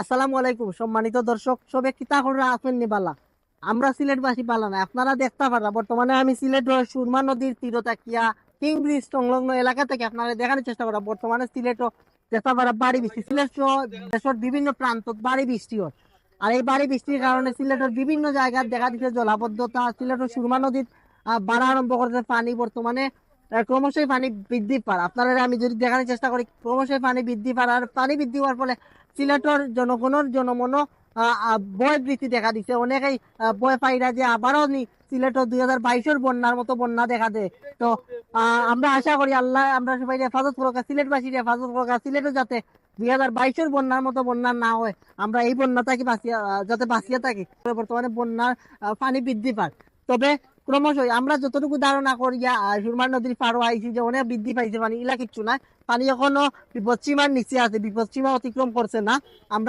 আসসালামু আলাইকুম, সম্মানিত দর্শক, সবে কিতা করে আছেন নিবালা আমরা সিলেটবাসী পালা না, আপনারা দেখতে পারা বর্তমানে আমি সিলেট সুরমা নদীর তীরে তাকিয়া কিং ব্রিজ সংলগ্ন এলাকা থেকে আপনারা দেখানোর চেষ্টা করা বর্তমানে সিলেট দেখতে পারা বাড়ি বৃষ্টি। সিলেট দেশের বিভিন্ন প্রান্ত বাড়ি বৃষ্টি হয়। আর এই বাড়ি বৃষ্টির কারণে সিলেটের বিভিন্ন জায়গায় দেখা দিচ্ছে জলাবদ্ধতা। সিলেটের সুরমা নদীর বাড়া আরম্ভ করেছে পানি। বর্তমানে ক্রমশই পানি বৃদ্ধি পায়। আপনারা আমি যদি দেখানোর চেষ্টা করি ক্রমশই পানি বৃদ্ধি পায় আর পানি বৃদ্ধি হওয়ার ফলে সিলেটের জনগণের জনমন আহ, বৃদ্ধি দেখা দিচ্ছে অনেকেই ভয় পাইরা যে আবারও সিলেটের দুই হাজার বাইশের বন্যার মতো বন্যা দেখা দেয়। তো আমরা আশা করি আল্লাহ আমরা সবাই হেফাজত করুক সিলেটবাসীর হেফাজত করুক সিলেটও যাতে দুই হাজার বাইশের বন্যার মতো বন্যা না হয় আমরা এই বন্যা থাকি বাঁচিয়া যাতে বাঁচিয়ে থাকি। বর্তমানে বন্যার পানি বৃদ্ধি পায়। তবে ক্রমশই আমরা যতটুকু ধারণা আহ, সুরমা নদীর পাড়ো আইছি যে অনেক বৃদ্ধি পাইছে পানি ইলা কিচ্ছু নাই। পানি এখনও বিপদসীমার নিচে আছে বিপদসীমা অতিক্রম করছে না। আমরা